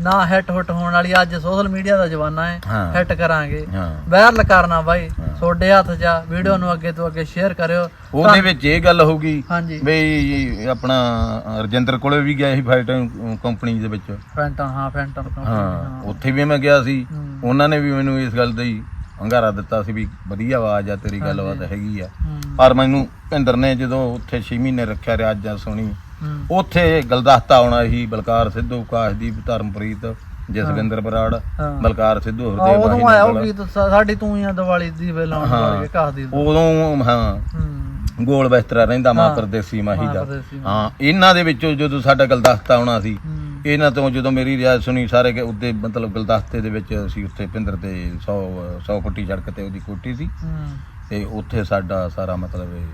S1: ਨਾ ਹਿੱਟ ਹੁੱਟ ਹੋਣ ਵਾਲੀ ਅੱਜ ਸੋਸ਼ਲ ਮੀਡੀਆ ਦਾ ਜ਼ਮਾਨਾ ਹੈ। ਹਿੱਟ ਕਰਾਂਗੇ। ਵਾਇਰਲ ਕਰਨਾ ਬਾਈ। ਤੁਹਾਡੇ ਹੱਥ 'ਚ ਆ। ਵੀਡੀਓ ਨੂੰ ਅੱਗੇ ਤੋਂ ਅੱਗੇ ਸ਼ੇਅਰ ਕਰਿਓ।
S2: ਉਹਦੇ ਵਿੱਚ ਇਹ ਗੱਲ ਹੋਊਗੀ ਬਈ ਆਪਣਾ ਰਜਿੰਦਰ ਕੋਲੇ ਵੀ ਗਿਆ ਸੀ ਫਾਈਟ ਕੰਪਨੀ ਦੇ ਵਿੱਚ।
S1: ਫੈਂਟਨ ਹਾਂ ਕੰਪਨੀ
S2: ਹਾਂ ਉੱਥੇ ਵੀ ਮੈਂ ਗਿਆ ਸੀ। ਉਹਨਾਂ ਨੇ ਵੀ ਮੈਨੂੰ ਇਸ ਗੱਲ ਦਾ ਹੀ ਹੰਗਾਰਾ ਦਿੱਤਾ ਸੀ ਵੀ ਵਧੀਆ ਆਵਾਜ਼ ਆ ਤੇਰੀ ਗੱਲਬਾਤ ਹੈਗੀ ਆ। ਪਰ ਮੈਨੂੰ ਭਿੰਦਰ ਨੇ ਜਦੋਂ ਉੱਥੇ 6 ਮਹੀਨੇ ਰੱਖਿਆ ਰਿਹਾ ਅੱਜ ਸੁਣੀ ਉੱਥੇ ਗਲਦਸਤਾ ਆਉਣਾ ਸੀ ਬਲਕਾਰ ਸਿੱਧੂ ਕਾਸ਼ਦੀਪ ਧਰਮਪ੍ਰੀਤ ਜਸਵਿੰਦਰ ਬਰਾੜ। ਬਲਕਾਰ ਸਿੱਧੂ ਹਰਦੇਵ
S1: ਉਦੋਂ
S2: ਵਾਹਿਨੀ
S1: ਆਇਆ ਉਹ। ਗੀਤ ਸਾਡੀ ਤੂੰ ਹੀ ਆ ਦੀਵਾਲੀ ਦੀ ਵੇਲਾ
S2: ਹਾਂ।
S1: ਵਾਲੀ ਕਾਹਦੀ
S2: ਉਦੋਂ ਹਾਂ। ਗੋਲ ਬਿਸਤਰਾ ਰਹਿੰਦਾ ਮਾਂ। ਪਰਦੇਸੀ ਮਾਹੀ ਦਾ। ਹਾਂ ਇਹਨਾਂ ਦੇ ਵਿੱਚੋਂ ਜਦੋਂ ਸਾਡਾ ਗਲਦਸਤਾ ਆਉਣਾ ਸੀ ਇਹਨਾਂ ਤੋਂ ਜਦੋਂ ਮੇਰੀ ਰਿਆਜ਼ ਸੁਣੀ ਸਾਰੇ ਕੇ ਉੱਤੇ ਮਤਲਬ ਗਲਦਸਤੇ ਦੇ ਵਿੱਚ ਅਸੀਂ ਉੱਥੇ ਪਿੰਦਰ ਤੇ 100 100 ਫੁੱਟੀ ਸੜਕ ਤੇ ਉਹਦੀ ਕੋਠੀ ਸੀ।
S1: ਹੂੰ।
S2: ਤੇ ਉੱਥੇ ਸਾਡਾ ਸਾਰਾ ਮਤਲਬ ਇਹ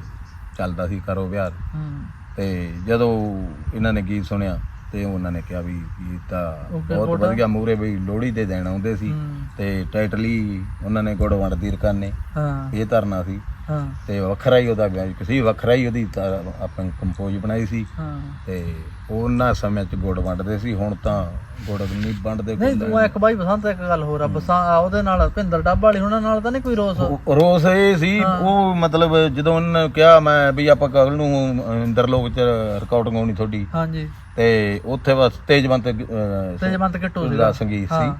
S2: ਚੱਲਦਾ ਸੀ ਕਰੋ ਵਿਹਾਰ।
S1: ਹੂੰ।
S2: ਤੇ ਜਦੋਂ ਇਹਨਾਂ ਨੇ ਗੀਤ ਸੁਣਿਆ ਤੇ ਉਹਨਾਂ ਨੇ ਕਿਹਾ ਵੀ ਇਹ ਤਾਂ ਬਹੁਤ ਵਧੀਆ ਮੂਰੇ ਵੀ ਲੋਹੜੀ ਦੇ ਦੇਣ ਆਉਂਦੇ ਸੀ। ਤੇ ਟਾਈਟਲੀ ਉਹਨਾਂ ਨੇ ਗੁੜ ਵੰਡਦੀ ਰਕਾਨੇ
S1: ਹਾਂ।
S2: ਇਹ ਧਰਨਾ ਸੀ।
S1: ਹਾਂ।
S2: ਤੇ ਵੱਖਰਾ ਹੀ ਉਹਦਾ ਗਾਇਕ ਸੀ ਵੱਖਰਾ ਹੀ ਉਹਦੀ ਤਾਂ ਆਪਾਂ ਕੰਪੋਜ਼ ਬਣਾਈ ਸੀ।
S1: ਹਾਂ।
S2: ਤੇ ਉਹਨਾਂ ਸਮੇਂ ਚ ਗੁੜ ਵੰਡਦੇ ਸੀ ਹੁਣ ਤਾਂ ਗੁੜ ਨਹੀਂ ਵੰਡਦੇ
S1: ਨਹੀਂ ਤੂੰ ਇੱਕ ਬਾਈ ਬਸੰਤ ਇੱਕ ਗੱਲ ਹੋਰ ਆ ਬਸਾਂ ਉਹਦੇ ਨਾਲ ਭਿੰਦਰ ਡੱਬ ਵਾਲੀ ਉਹਨਾਂ ਨਾਲ ਤਾਂ ਨਹੀਂ ਕੋਈ ਰੋਸ?
S2: ਰੋਸ ਇਹ ਸੀ ਉਹ ਮਤਲਬ ਜਦੋਂ ਉਹਨਾਂ ਕਿਹਾ ਮੈਂ ਵੀ ਆਪਾਂ ਕੱਲ ਨੂੰ ਇੰਦਰਲੋਕ ਚ ਰਿਕਾਰਡਿੰਗ ਹੋਣੀ ਤੁਹਾਡੀ।
S1: ਹਾਂਜੀ।
S2: ਤੇ ਉੱਥੇ ਬਸ ਤੇਜਵੰਤ
S1: ਤੇਜਵੰਤ ਕਿੱਟੂ
S2: ਦਾ ਸੰਗੀਤ ਸੀ।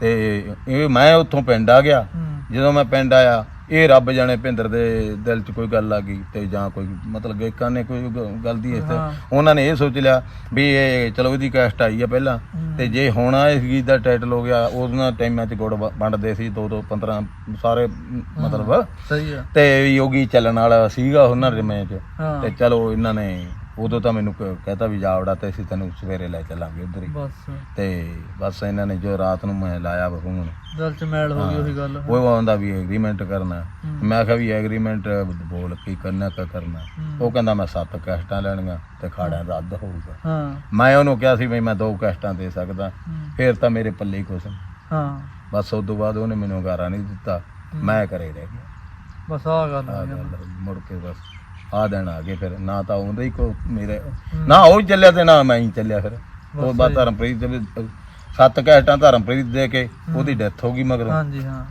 S2: ਤੇ ਇਹ ਮੈਂ ਉੱਥੋਂ ਪਿੰਡ ਆ ਗਿਆ। ਜਦੋਂ ਮੈਂ ਪਿੰਡ ਆਇਆ ਇਹ ਰੱਬ ਜਾਣੇ ਭਿੰਦਰ ਦੇ ਦਿਲ 'ਚ ਕੋਈ ਗੱਲ ਆ ਗਈ ਤੇ ਜਾਂ ਕੋਈ ਮਤਲਬ ਗਾਇਕਾਂ ਨੇ ਕੋਈ ਗ- ਗੱਲ ਦੀ ਇਸ ਤੇ। ਉਹਨਾਂ ਨੇ ਇਹ ਸੋਚ ਲਿਆ ਵੀ ਇਹ ਚਲੋ ਇਹਦੀ ਕੈਸਟ ਆਈ ਆ ਪਹਿਲਾਂ। ਤੇ ਜੇ ਹੁਣ ਆ ਇਸ ਗੀਤ ਦਾ ਟਾਈਟਲ ਹੋ ਗਿਆ ਉਹਨਾਂ ਟਾਈਮਾਂ 'ਚ ਗੁੜ ਵ- ਵੰਡਦੇ ਸੀ ਦੋ ਦੋ 15 ਸਾਰੇ ਮ, ਮਤਲਬ।
S1: ਸਹੀ ਆ।
S2: ਤੇ ਯੋਗੀ ਚੱਲਣ ਵਾਲਾ ਸੀਗਾ ਉਹਨਾਂ ਦੇ 'ਚ।
S1: ਹਾਂ।
S2: ਤੇ ਚਲੋ ਇਹਨਾਂ ਨੇ ਉਦੋਂ ਤਾਂ ਮੈਨੂੰ ਕ- ਕਹਿਤਾ ਵੀ ਜਾਵੜਾ ਤੇ ਅਸੀਂ ਤੈਨੂੰ ਸਵੇਰੇ ਲੈ ਚੱਲਾਂਗੇ ਉਧਰ ਹੀ।
S1: ਬਸ।
S2: ਤੇ ਬਸ ਇਹਨਾਂ ਨੇ ਜੋ ਰਾਤ ਨੂੰ ਮੈਂ ਲਾਇਆ ਫੋਨ
S1: ਦਿਲ ਚ ਮੈਲ ਹੋ ਗਈ ਉਹੀ ਗੱਲ।
S2: ਉਹ ਆਉਂਦਾ ਵੀ ਐਗਰੀਮੈਂਟ ਕਰਨਾ। ਮੈਂ ਕਿਹਾ ਵੀ ਐਗਰੀਮੈਂਟ ਬੋਲ ਕੀ ਕਰਨਾ ਕਾ ਕਰਨਾ। ਉਹ ਕਹਿੰਦਾ ਮੈਂ ਸੱਤ ਕੈਸਟਾਂ ਲੈਣੀਆਂ ਤੇ ਖਾੜਾ ਰੱਦ ਹੋਊਗਾ।
S1: ਹਾਂ।
S2: ਮੈਂ ਉਹਨੂੰ ਕਿਹਾ ਸੀ ਵੀ ਮੈਂ ਦੋ ਕੈਸਟਾਂ ਦੇ ਸਕਦਾ।
S1: ਹੂੰ।
S2: ਫੇਰ ਤਾਂ ਮੇਰੇ ਪੱਲੇ ਹੀ ਕੁਛ ਨਹੀਂ।
S1: ਹਾਂ।
S2: ਬਸ ਉਸ ਤੋਂ ਬਾਅਦ ਉਹਨੇ ਮੈਨੂੰ ਗਾਰਾ ਨਹੀਂ ਦਿੱਤਾ। ਮੈਂ ਕਰੇ ਰਹਿ ਗਿਆ।
S1: ਬਸ ਆ ਗੱਲ
S2: ਆ
S1: ਆ
S2: ਗੱਲ ਮੁੜ ਕੇ ਬਸ ਆ ਦੇਣ ਆ ਗਏ ਫਿਰ ਨਾ ਤਾਂ ਹੀ ਕੋ ਮੇਰੇ ਨਾ ਉਹ ਹੀ ਚੱਲਿਆ ਤੇ ਨਾ ਮੈਂ ਹੀ ਚੱਲਿਆ ਫਿਰ। ਉਹ ਬਾਤ ਧਰਮਪ੍ਰੀਤ ਦੇ ਸੱਤ ਕੈਸਟਾਂ ਧਰਮਪ੍ਰੀਤ ਦੇ ਕੇ ਉਹਦੀ ਡੈਥ ਹੋ ਗਈ ਮਗਰੋਂ।
S1: ਹਾਂਜੀ ਹਾਂ।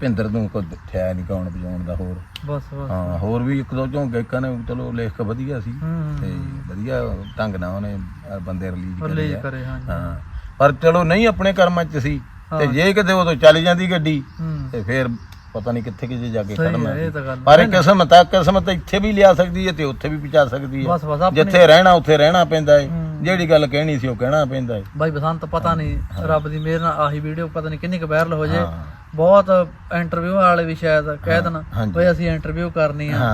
S2: ਭਿੰਦਰ ਨੂੰ ਕੋਈ ਠਿਆ ਨਹੀਂ ਗਾਉਣ ਵਜਾਉਣ ਦਾ ਹੋਰ।
S1: ਬਸ ਬਸ।
S2: ਹਾਂ ਹੋਰ ਵੀ ਇੱਕ ਦੋ ਚੋਂ ਗਾਇਕਾਂ ਨੇ ਚਲੋ ਲੇਖ ਵਧੀਆ ਸੀ। ਤੇ ਵਧੀਆ ਢੰਗ ਨਾਲ ਉਹਨੇ ਬੰਦੇ ਰਿਲੀਜ਼ ਕਰੇ ਹਾਂ। ਪਰ ਚਲੋ ਨਹੀਂ ਆਪਣੇ ਕਰਮਾਂ 'ਚ ਸੀ। ਤੇ। ਜੇ ਕਿਤੇ ਉਦੋਂ ਚੱਲ ਜਾਂਦੀ ਗੱਡੀ ਤੇ ਫੇਰ ਪਤਾ ਨਹੀਂ ਕਿੱਥੇ ਕਿਤੇ ਜਾ ਕੇ ਖੜਨਾ
S1: ਇਹ ਤਾਂ ਗੱਲ
S2: ਪਰ ਇਹ ਕਿਸਮਤ ਆ ਕਿਸਮਤ ਇੱਥੇ ਵੀ ਲਿਆ ਸਕਦੀ ਹੈ ਤੇ ਉੱਥੇ ਵੀ ਪਹੁੰਚਾ ਸਕਦੀ ਹੈ।
S1: ਬਸ ਬਸ ਆਪਣੀ
S2: ਜਿੱਥੇ ਰਹਿਣਾ ਉੱਥੇ ਰਹਿਣਾ ਪੈਂਦਾ ਹੈ। ਜਿਹੜੀ ਗੱਲ ਕਹਿਣੀ ਸੀ ਉਹ ਕਹਿਣਾ ਪੈਂਦਾ ਹੈ।
S1: ਬਾਈ ਬਸੰਤ ਪਤਾ ਨਹੀਂ ਰੱਬ ਦੀ ਮਿਹਰ ਨਾਲ ਆਹੀ ਵੀਡੀਓ ਪਤਾ ਨਹੀਂ ਕਿੰਨੀ ਕੁ ਵਾਇਰਲ ਹੋ ਜੇ। ਬਹੁਤ ਇੰਟਰਵਿਊ ਵਾਲੇ ਵੀ ਸ਼ਾਇਦ ਕਹਿ ਦੇਣ। ਬਈ ਅਸੀਂ ਇੰਟਰਵਿਊ ਕਰਨੀ ਆ।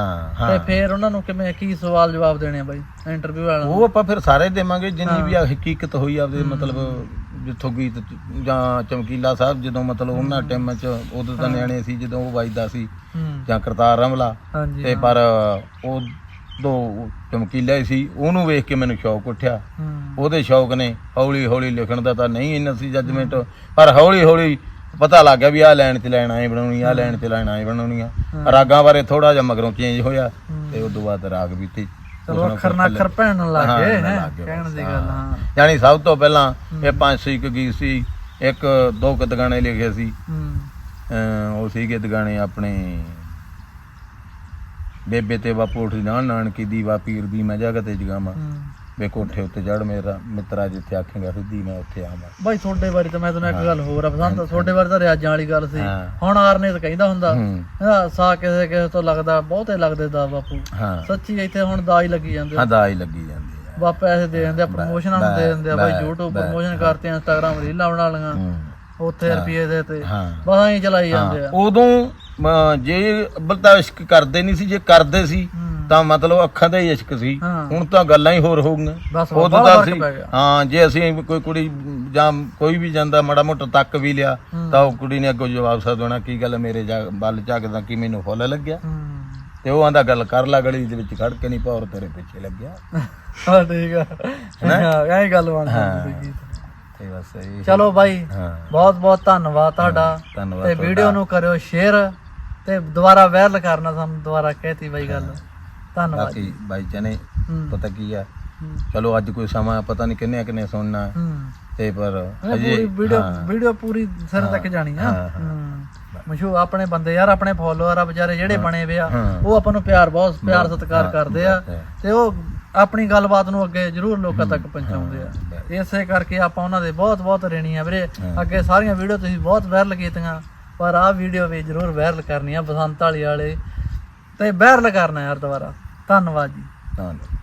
S1: ਤੇ ਫਿਰ ਉਹਨਾਂ ਨੂੰ ਕਿਵੇਂ ਕੀ ਸਵਾਲ ਜਵਾਬ ਦੇਣੇ ਆ ਬਾਈ ਇੰਟਰਵਿਊ ਵਾਲਿਆਂ ਨੂੰ?
S2: ਉਹ ਆਪਾਂ ਫਿਰ ਸਾਰੇ ਦੇਵਾਂਗੇ ਜਿੰਨੀ ਵੀ ਹਕੀਕਤ ਹੋਈ ਆਪਦੇ ਮਤਲਬ ਜਿੱਥੋਂ ਗੀਤ ਚ- ਜਾਂ ਚਮਕੀਲਾ ਸਾਹਿਬ ਜਦੋਂ ਮਤਲਬ ਉਹਨਾਂ ਟਾਈਮਾਂ 'ਚ ਉਦੋਂ ਤਾਂ ਨਿਆਣੇ ਸੀ ਜਦੋਂ ਉਹ ਵੱਜਦਾ ਸੀ।
S1: ਹੂੰ।
S2: ਜਾਂ ਕਰਤਾਰ ਰਮਲਾ।
S1: ਹਾਂਜੀ
S2: ਤੇ ਪਰ ਉਹ ਦੋ ਚਮਕੀਲਾ ਹੀ ਸੀ ਉਹਨੂੰ ਵੇਖ ਕੇ ਮੈਨੂੰ ਸ਼ੌਕ ਉੱਠਿਆ।
S1: ਹੂੰ।
S2: ਉਹਦੇ ਸ਼ੌਕ ਨੇ ਹੌਲੀ ਹੌਲੀ ਲਿਖਣ ਦਾ ਤਾਂ ਨਹੀਂ ਇੰਨਾ ਸੀ ਜੱਜਮੈਂਟ ਪਰ ਹੌਲੀ ਹੌਲੀ ਪਤਾ ਲੱਗ ਗਿਆ ਵੀ ਆਹ ਲਾਈਨ ਚ ਲਾਈਨ ਆਏ ਬਣਾਉਣੀ ਆਹ ਲਾਈਨ ਚ ਲਾਈਨ ਆਏ ਬਣਾਉਣੀ ਆ। ਰਾਗਾਂ ਬਾਰੇ ਥੋੜਾ ਜਿਹਾ ਮਗਰੋਂ ਚੇਂਜ ਹੋਇਆ ਤੇ ਉਸ ਤੋਂ ਬਾਅਦ ਰਾਗ ਵੀ ਤੇ
S1: ਚਲੋ ਅੱਖਰ ਨਾ ਅੱਖਰ ਪੈਣ ਲੱਗ
S2: ਹਾਂ,
S1: ਗਏ ਕਹਿਣ ਦੀ ਗੱਲ ਹਾਂ।
S2: ਯਾਨੀ ਸਭ ਤੋਂ ਪਹਿਲਾਂ ਇਹ ਪੰਜ ਸੌ ਇੱਕ ਗੀਤ ਸੀ ਇੱਕ ਦੋ ਕੁ ਗਾਣੇ ਲਿਖੇ ਸੀ। ਉਹ ਸੀਗੇ ਗਾਣੇ ਆਪਣੇ ਬੇਬੇ ਤੇ ਬਾਪੂ ਉਠੀ ਨਾਨ ਨਾਨਕੀ ਦੀ ਵਾ ਪੀਰ ਦੀ ਮੈਂ ਜਗਤ ਤੇ ਜਗਾਵਾਂ। ਵੇ ਕੋਠੇ ਉੱਤੇ ਚੜ ਮੇਰਾ ਮਿੱਤਰਾ ਜਿੱਥੇ ਆਖੇਗਾ ਸਿੱਧੀ ਮੈਂ ਉੱਥੇ ਆਵਾਂ।
S1: ਬਾਈ ਤੁਹਾਡੇ ਬਾਰੇ ਤਾਂ ਮੈਂ ਤੁਹਾਨੂੰ ਇੱਕ ਗੱਲ ਹੋਰ ਆ ਪਸੰਦ ਤੁਹਾਡੇ ਬਾਰੇ ਤਾਂ ਰਿਆਜ਼ਾਂ ਵਾਲੀ ਗੱਲ ਸੀ। ਹੁਣ ਆਰਨੇ ਤਾਂ ਕਹਿੰਦਾ ਹੁੰਦਾ ਇਹਦਾ ਸਾ ਕਿਸੇ ਕਿਸੇ ਤੋਂ ਲੱਗਦਾ ਬਹੁਤੇ ਲੱਗਦੇ ਦਾ ਬਾਪੂ। ਸੱਚੀ ਇੱਥੇ ਹੁਣ ਦਾ ਹੀ ਲੱਗੀ ਜਾਂਦੇ
S2: ਹਾਂ ਦਾਈ ਲੱਗੀ ਜਾਂਦੀ ਆ।
S1: ਬਾ ਪੈਸੇ ਦੇ ਦਿੰਦੇ ਆ ਪ੍ਰਮੋਸ਼ਨਾਂ ਨੂੰ ਦੇ ਦਿੰਦੇ ਆ ਬਾਈ YouTube ਪ੍ਰਮੋਸ਼ਨ ਕਰਤੇ ਇੰਸਟਾਗ੍ਰਾਮ ਰੀਲਾਂ ਬਣਾ ਲਈਆਂ
S2: ਹੂੰ।
S1: ਉੱਥੇ ਰੁਪਏ ਦੇ ਤੇ। ਬਸ ਐਂ ਚਲਾਈ ਜਾਂਦੇ ਆ।
S2: ਉਦੋਂ ਜੇ ਬਲਤਾ ਇਸ਼ਕ ਕਰਦੇ ਨਹੀਂ ਸੀ ਜੇ ਕਰਦੇ ਸੀ। ਤਾਂ ਮਤਲਬ ਅੱਖਾਂ ਦਾ ਹੀ ਇਸ਼ਕ ਸੀ।
S1: ਹਾਂ।
S2: ਹੁਣ ਤਾਂ ਗੱਲਾਂ ਹੀ ਹੋਰ ਹੋਊਗੀਆਂ।
S1: ਬਸ
S2: ਉਦੋਂ
S1: ਬੜਾ
S2: ਤਾਂ
S1: ਫ਼ਰਕ ਪੈ ਗਿਆ।
S2: ਹਾਂ ਜੇ ਅਸੀਂ ਕੋਈ ਕੁੜੀ ਜਾਂ ਕੋਈ ਵੀ ਜਾਂਦਾ ਮਾੜਾ ਮੋਟਾ ਤੱਕ ਵੀ ਲਿਆ ਤਾਂ ਉਹ ਕੁੜੀ ਨੇ ਅੱਗੋਂ ਜਵਾਬ ਸਾ ਦੇਣਾ ਕੀ ਗੱਲ ਮੇਰੇ ਜਾ ਵੱਲ ਝਾਕਦਾ ਕੀ ਮੈਨੂੰ ਫੁੱਲ ਲੱਗਿਆ?
S1: ਹੂੰ।
S2: ਤੇ ਉਹ ਆਂਦਾ ਗੱਲ ਕਰ ਲਾ ਗਲੀ ਦੇ ਵਿੱਚ ਖੜ ਕੇ ਨਹੀਂ ਪੌਰ ਤੇਰੇ ਪਿੱਛੇ ਲੱਗਿਆ।
S1: ਹਾਂ ਠੀਕ ਆ। ਹਾਂ ਐਂ ਗੱਲ ਬਣ ਜਾਂਦੀ ਸੀ
S2: ਤੇ ਬਸ ਇਹ
S1: ਚਲੋ ਬਾਈ
S2: ਹਾਂ।
S1: ਬਹੁਤ ਬਹੁਤ ਧੰਨਵਾਦ ਤੁਹਾਡਾ।
S2: ਧੰਨਵਾਦ
S1: ਤੇ ਵੀਡੀਓ ਨੂੰ ਕਰਿਓ ਸ਼ੇਅਰ ਤੇ ਦੁਬਾਰਾ ਵਾਇਰਲ ਕਰਨਾ ਸਾਨੂੰ ਦੁਬਾਰਾ ਕਹਿਤੀ ਬਾਈ ਗੱਲ। ਧੰਨਵਾਦ
S2: ਬਾਕੀ ਬਾਈ ਚਨੇ
S1: ਹੂੰ।
S2: ਪਤਾ ਕੀ ਆ?
S1: ਹੂੰ,
S2: ਚਲੋ ਅੱਜ ਕੋਈ ਸਮਾਂ ਪਤਾ ਨਹੀਂ ਕਿੰਨੇ ਕਿੰਨੇ ਸੁਣਨਾ। ਹੈ, ਤੇ ਪਰ ਅਜੇ
S1: ਪੂਰੀ ਵੀਡੀਓ
S2: ਹਾਂ,
S1: ਵੀਡੀਓ ਪੂਰੀ ਸਿਰ ਤੱਕ ਜਾਣੀ ਆ।
S2: ਹਾਂ, ਹਾਂ।
S1: ਹੂੰ। ਮਸ਼ਹੂਰ ਆਪਣੇ ਬੰਦੇ ਯਾਰ ਆਪਣੇ ਫੋਲੋਅਰ ਆ ਵਿਚਾਰੇ ਜਿਹੜੇ ਬਣੇ ਵੇ ਆ
S2: ਹਾਂ।
S1: ਉਹ ਆਪਾਂ ਨੂੰ ਪਿਆਰ ਬਹੁਤ ਪਿਆਰ ਸਤਿਕਾਰ
S2: ਹਾਂ,
S1: ਕਰਦੇ ਆ।
S2: ਹੈ।
S1: ਤੇ ਉਹ ਆਪਣੀ ਗੱਲਬਾਤ ਨੂੰ ਅੱਗੇ ਜ਼ਰੂਰ ਲੋਕਾਂ ਤੱਕ ਪਹੁੰਚਾਉਂਦੇ ਆ। ਇਸੇ ਕਰਕੇ ਆਪਾਂ ਉਹਨਾਂ ਦੇ ਬਹੁਤ ਬਹੁਤ ਰੇਣੀ ਆ ਵੀਰੇ।
S2: ਹਾਂ।
S1: ਅੱਗੇ ਸਾਰੀਆਂ ਵੀਡੀਓ ਤੁਸੀਂ ਬਹੁਤ ਵਾਇਰਲ ਕੀਤੀਆਂ ਪਰ ਆਹ ਵੀਡੀਓ ਵੀ ਜ਼ਰੂਰ ਵਾਇਰਲ ਕਰਨੀ ਆ ਬਸੰਤ ਵਾਲੀ ਵਾਲੇ। ਤੇ ਵਾਇਰਲ ਕਰਨਾ ਯਾਰ ਦੁਬਾਰਾ। ਧੰਨਵਾਦ ਜੀ।
S2: ਧੰਨਵਾਦ।